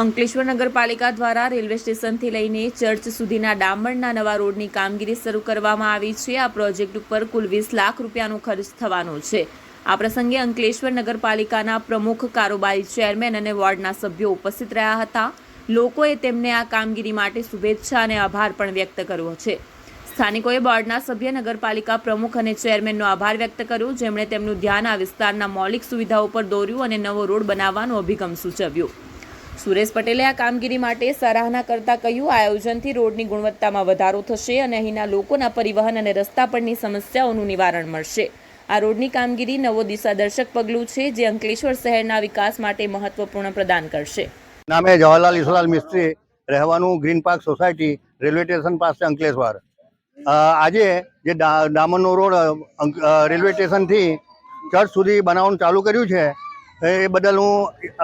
અંકલેશ્વર નગરપાલિકા દ્વારા રેલવે સ્ટેશનથી લઈને ચર્ચ સુધીના ડામરના નવા રોડની કામગીરી શરૂ કરવામાં આવી છે. આ પ્રોજેક્ટ ઉપર કુલ વીસ લાખ રૂપિયાનો ખર્ચ થવાનો છે. આ પ્રસંગે અંકલેશ્વર નગરપાલિકાના પ્રમુખ કારોબારી ચેરમેન અને વોર્ડના સભ્યો ઉપસ્થિત રહ્યા હતા. લોકોએ તેમને આ કામગીરી માટે શુભેચ્છા અને આભાર પણ વ્યક્ત કર્યો છે. સ્થાનિકોએ બોર્ડના સભ્ય, નગરપાલિકા પ્રમુખ અને ચેરમેનનો આભાર વ્યક્ત કર્યો. જેમણે તેમનું ધ્યાન આ વિસ્તારના મૌલિક સુવિધાઓ પર દોર્યું અને નવો રોડ બનાવવાનો અભિગમ સૂચવ્યો. સુરેશ પટેલે આ કામગીરી માટે સરાહના કરતા કહ્યું, આયોજનથી રોડની ગુણવત્તામાં વધારો થશે અને અહીંના લોકોના પરિવહન અને રસ્તા પરની સમસ્યાઓનું નિવારણ મળશે. આ રોડની કામગીરી નવો દિશાદર્શક પગલું છે, જે અંકલેશ્વર શહેરના વિકાસ માટે મહત્વપૂર્ણ પ્રદાન કરશે. નામે જવાહરલાલ ઈશ્વરલાલ મિસ્ત્રી રહેવાનું green park society railway station પાસે અંકલેશ્વર. આજે જે ડામરનો રોડ રેલવે સ્ટેશનથી ચર્ચ સુધી બનાવવાનું ચાલુ કર્યું છે, એ બદલ હું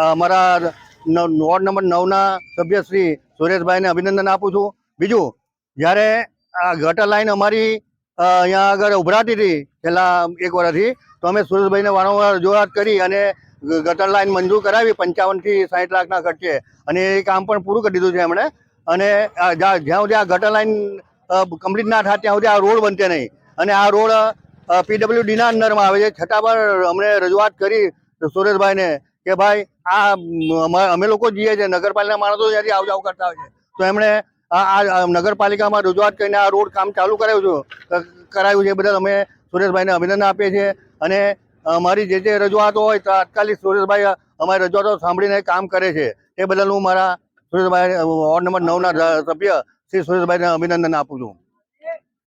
અમારા વોર્ડ નંબર નવના સભ્ય શ્રી સુરેશભાઈને અભિનંદન આપું છું. બીજું, જ્યારે આ ગટર લાઈન અમારી અહીંયા આગળ ઉભરાતી હતી છેલ્લા એક વર્ષથી તો અમે સુરેશભાઈને વારંવાર રજૂઆત કરી અને ગટર લાઈન મંજૂર કરાવી પંચાવનથી સાઠ લાખના ખર્ચે. અને એ કામ પણ પૂરું કરી દીધું છે એમણે. અને જ્યાં સુધી આ ગટર લાઈન કમ્પ્લીટ ના થાય ત્યાં સુધી આ રોડ બનશે નહીં. અને આ રોડ પીડબ્લ્યુડીના અંદરમાં આવે છે. છતાં પણ અમને રજૂઆત કરી સુરેશભાઈને કે ભાઈ, આ અમે- લોકો જઈએ છીએ નગરપાલિકા માણસો ત્યાંથી આવ જાવ કરતા હોય છે. તો એમણે આ નગરપાલિકામાં રજૂઆત કરીને આ રોડ કામ ચાલુ કરાવ્યું છે. કરાવ્યું છે બદલ અમે સુરેશભાઈને અભિનંદન આપીએ છીએ. અને અમારી જે જે રજૂઆતો હોય તાત્કાલિક સુરેશભાઈ અમારી રજૂઆતો સાંભળીને કામ કરે છે. એ બદલ હું મારા સુરેશભાઈ, વોર્ડ નંબર નવના સભ્ય શ્રી સુરેશભાઈને અભિનંદન આપું છું.